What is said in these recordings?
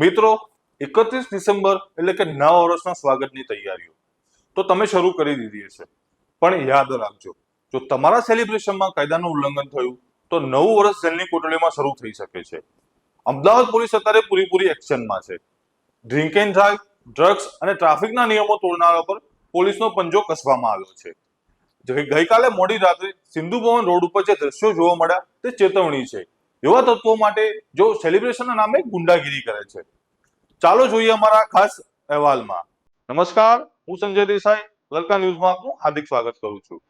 મિત્રો, એકત્રીસ ડિસેમ્બર એટલે કે નવા વર્ષના સ્વાગતની તૈયારીઓ. તો તમે શરૂ કરી દીધી હશે. પણ યાદ રાખજો, જો તમારા સેલિબ્રેશનમાં કાયદાનું ઉલ્લંઘન થયું, તો નવું વર્ષ જેલની કોટડીમાં શરૂ થઈ શકે છે. અમદાવાદ પોલીસ અત્યારે પૂરેપૂરી એક્શનમાં છે. ડ્રિંક એન્ડ ડ્રાઈવ, ડ્રગ્સ અને ટ્રાફિકના નિયમો તોડનારા પર પોલીસનો પંજો કસવામાં આવ્યો છે. ગઈકાલે મોડી રાત્રે સિંધુ ભવન રોડ ઉપર જે દ્રશ્યો જોવા મળ્યા, તે ચેતવણી છે. એવા તત્વો માટે જો સેલિબ્રેશનના નામે ગુંડાગીરી કરે છે. ચાલો જોઈએ અમારા ખાસ અહેવાલમાં. નમસ્કાર, હું સંજય દેસાઈ, લલકા ન્યૂઝમાં આપનું હાર્દિક સ્વાગત કરું છું.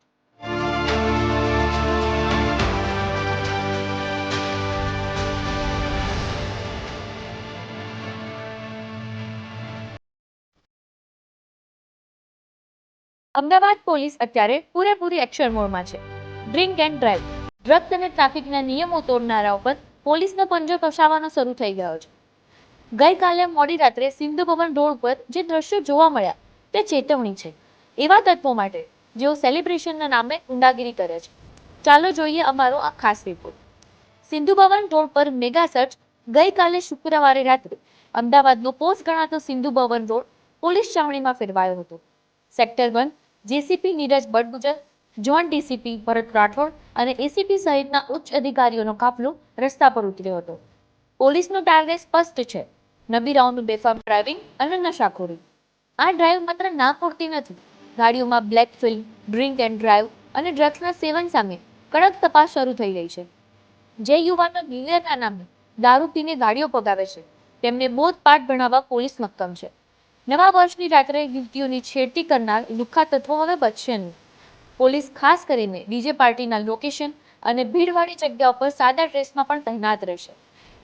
અમદાવાદ પોલીસ અત્યારે પૂરેપૂરી એક્શન મોડમાં છે. ડ્રિંક એન્ડ ડ્રાઈવ ડ્રગ્સ અને ટ્રાફિકના નિયમો તોડનારાઓ પર પોલીસનો પંજો કસાવાનો શરૂ થઈ ગયો છે. ગઈકાલે મોડી રાત્રે સિંધુ ભવન રોડ પર જે દ્રશ્યો જોવા મળ્યા, તે ચેતવણી છે. એવા તત્વો માટે જેઓ સેલિબ્રેશનના નામે ગુંડાગીરી કરે છે. ચાલો જોઈએ અમારો આ ખાસ રિપોર્ટ સિંધુ ભવન રોડ પર મેગા સર્ચ ગઈકાલે શુક્રવારે રાત્રે અમદાવાદનો પોસ્ટ ગણાતો સિંધુ ભવન રોડ પોલીસ છાવણીમાં ફેરવાયો હતો. Sector one, JCP Neeraj Badgujar zone DCP Bharat Rathod અને એસીપી સહિતના ઉચ્ચ અધિકારીઓનો કાફલો રસ્તા પર ઉતર્યો હતો. પોલીસનો ટાર્ગેટ સ્પષ્ટ છે. નબીરાઓનું બેફામ ડ્રાઇવિંગ અને નશાખોરી. આ ડ્રાઇવ માત્ર ના પૂરતી નથી. ગાડીઓમાં black film, drink and drive અને ડ્રગ્સના સેવન સામે કડક તપાસ શરૂ થઈ ગઈ છે. જે યુવાનો નિર્ણયના નામે દારૂ પીને ગાડીઓ પગાવે છે, તેમને બોધપાઠ ભણાવવા પોલીસ મક્કમ છે. નવા વર્ષની રાત્રે યુવતીઓની છેડતી કરનાર લુખ્ખા તત્વો હવે બચશે નહીં. પોલીસ ખાસ કરીને ડીજે પાર્ટીના લોકેશન અને ભીડવાળી જગ્યા ઉપર સાદા ડ્રેસમાં પણ તૈનાત રહેશે.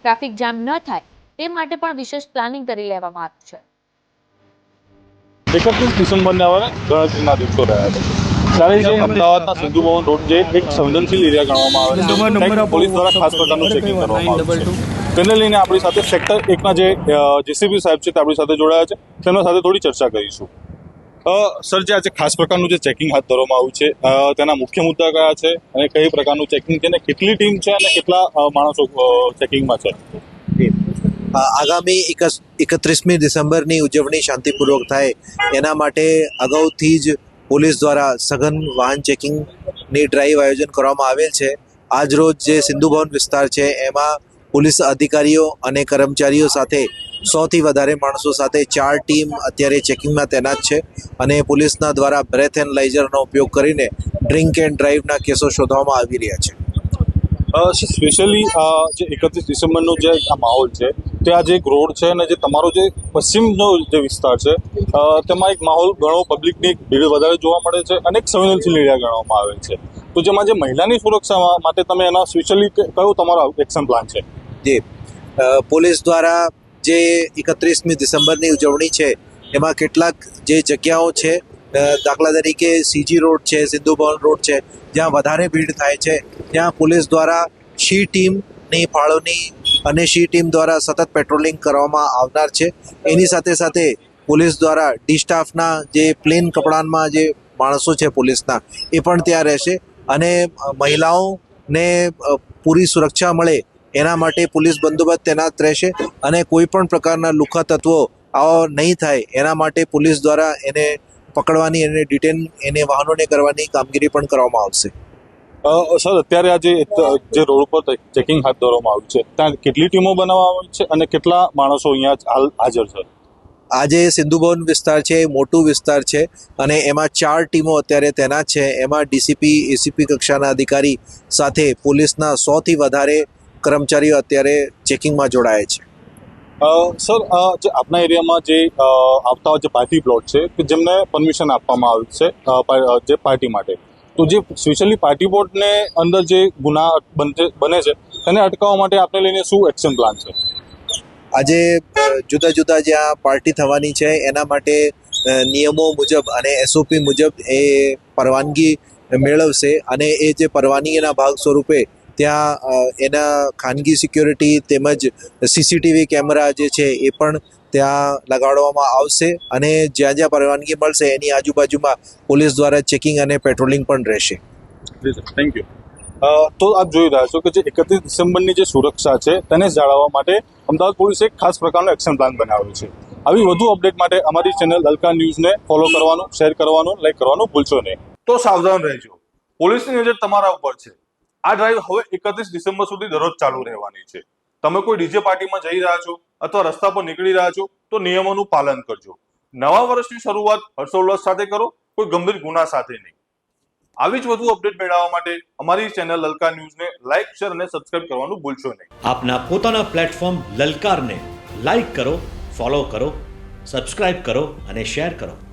ટ્રાફિક જામ ન થાય તે માટે પણ વિશેષ પ્લાનિંગ કરી લેવામાં આવ્યું છે. એકત્રીસ ડિસેમ્બરના ગણતરીના દિવસો રહ્યા છે. ત્યારે જે અમદાવાદના સિંધુ ભવન રોડ જે એક સંવેદનશીલ એરિયા ગણવામાં આવે છે પોલીસ દ્વારા ખાસ પ્રકારનું ચેકિંગ કરવામાં આવે છે. તેને લઈને આપણી સાથે સેક્ટર એકના જે જેસીબી સાહેબ છે તે આપણી સાથે જોડાયા છે. તેમના સાથે થોડી ચર્ચા કરીશું. સર, જે આજે ખાસ પ્રકારનું જે ચેકિંગ હાથ ધરવામાં આવ્યું છે તેના મુખ્ય મુદ્દા કયા છે અને કઈ પ્રકારનું ચેકિંગ છે અને કેટલી ટીમ છે અને કેટલા માણસો ચેકિંગમાં છે? આગામી એકત્રીસમી ડિસેમ્બરની ઉજવણી શાંતિપૂર્વક થાય એના માટે અગાઉથી જ પોલીસ દ્વારા સઘન વાહન ચેકિંગની ડ્રાઈવ આયોજન કરવામાં આવેલ છે. આજ રોજ જે સિંધુ ભવન વિસ્તાર છે, એમાં પોલીસ અધિકારીઓ અને કર્મચારીઓ સાથે સોથી વધારે માણસો સાથે ચાર ટીમ અત્યારે ચેકિંગમાં તૈનાત છે અને પોલીસના દ્વારા બ્રેથ એન્ડ લાઇઝરનો ઉપયોગ કરીને ડ્રિંક એન્ડ ડ્રાઈવના કેસો શોધવામાં આવી રહ્યા છે. સ્પેશિયલી જે એકત્રીસ ડિસેમ્બરનો જે આ માહોલ છે તે આ જે એક રોડ છે અને જે તમારો જે પશ્ચિમનો જે વિસ્તાર છે તેમાં એક માહોલ ઘણો પબ્લિકની ભીડ વધારે જોવા મળે છે અને એક સંવેદનશીલ એરિયા ગણવામાં આવે છે. તો જેમાં જે મહિલાની સુરક્ષા માટે તમે એના સ્પેશિયલી કયો તમારો એક્શન પ્લાન છે? જે. પોલીસ દ્વારા જે એકત્રીસમી ડિસેમ્બરની ઉજવણી છે, એમાં કેટલાક જે જગ્યાઓ છે દાખલા તરીકે સીજી રોડ છે, સિંધુ ભવન રોડ છે, જ્યાં વધારે ભીડ થાય છે, ત્યાં પોલીસ દ્વારા શી ટીમની ફાળવણી અને શી ટીમ દ્વારા સતત પેટ્રોલિંગ કરવામાં આવનાર છે. એની સાથે સાથે પોલીસ દ્વારા ડી સ્ટાફના જે પ્લેન કપડામાં જે માણસો છે પોલીસના, એ પણ ત્યાં રહેશે અને મહિલાઓને પૂરી સુરક્ષા મળે એના માટે પોલીસ બંદોબસ્ત તૈનાત રહેશે અને કોઈ પણ પ્રકારના લુખા તત્વો આવો નહીં થાય એના માટે પોલીસ દ્વારા એને પકડવાની અને ડિટેન એને વાહનોને કરવાની કામગીરી પણ કરવામાં આવશે. સર અત્યારે આજે જે રોડ ઉપર ચેકિંગ હાથ ધરવામાં આવ્યું છે ત્યાં કેટલી ટીમો બનાવવામાં આવી છે અને કેટલા માણસો અહીંયા હાજર છે? આજે સિંધુ ભવન વિસ્તાર છે એ મોટું વિસ્તાર છે અને એમાં ચાર ટીમો અત્યારે તૈનાત છે. એમાં ડીસીપી એસીપી કક્ષાના અધિકારી સાથે પોલીસના સોથી વધારે કર્મચારીઓ અત્યારે ચેકિંગમાં જોડાયા છે. સર જે આપના એરિયામાં જે આવતા જે પાર્ટી પ્લોટ છે કે જેમને પરમિશન આપવામાં આવ્યું છે જે પાર્ટી માટે. તો જે સ્પેશિયલી પાર્ટી પ્લોટને અંદર જે ગુના બને છે તેને અટકાવવા માટે આપને લઈને શું એક્શન પ્લાન છે? આજે જુદા જુદા જ્યાં પાર્ટી થવાની છે એના માટે નિયમો મુજબ અને એસઓપી મુજબ એ પરવાનગી મેળવશે અને એ જે પરવાનગીના ભાગ સ્વરૂપે ત્યાં એના ખાનગી સિક્યોરિટી તેમજ સીસીટીવી કેમેરા જે છે એ પણ ત્યાં લગાડવામાં આવશે અને જ્યાં જ્યાં પરવાનગી મળશે એની આજુબાજુમાં પોલીસ દ્વારા ચેકિંગ અને પેટ્રોલિંગ પણ રહેશે. થેન્ક યુ તો આપ જોઈ રહ્યા છો કે જે એકત્રીસ ડિસેમ્બરની જે સુરક્ષા છે તેને જાળવવા માટે અમદાવાદ પોલીસે એક ખાસ પ્રકારનો એક્શન પ્લાન બનાવ્યો છે. આવી વધુ અપડેટ માટે અમારી ચેનલ અલકા ન્યૂઝને ફોલો કરવાનું શેર કરવાનું લાઈક કરવાનું ભૂલશો નહીં. તો સાવધાન રહેજો. પોલીસની નજર તમારા ઉપર છે. આ ડ્રાઈવ હવે એકત્રીસ ડિસેમ્બર સુધી દરરોજ ચાલુ રહેવાની છે. તમે કોઈ ડીજે પાર્ટીમાં જઈ રહ્યા છો અથવા રસ્તા પર નીકળી રહ્યા છો, તો નિયમોનું પાલન કરજો. નવા વર્ષની શરૂઆત હર્ષોલ્લાસ સાથે કરો, કોઈ ગંભીર ગુના સાથે નહીં. આવી જ વધુ અપડેટ મેળવવા માટે અમારી ચેનલ લલકાર ન્યૂઝને લાઇક શેર અને સબસ્ક્રાઇબ કરવાનું ભૂલશો નહીં. આપના પોતાના પ્લેટફોર્મ લલકારને લાઈક કરો, ફોલો કરો, સબસ્ક્રાઇબ કરો અને શેર કરો.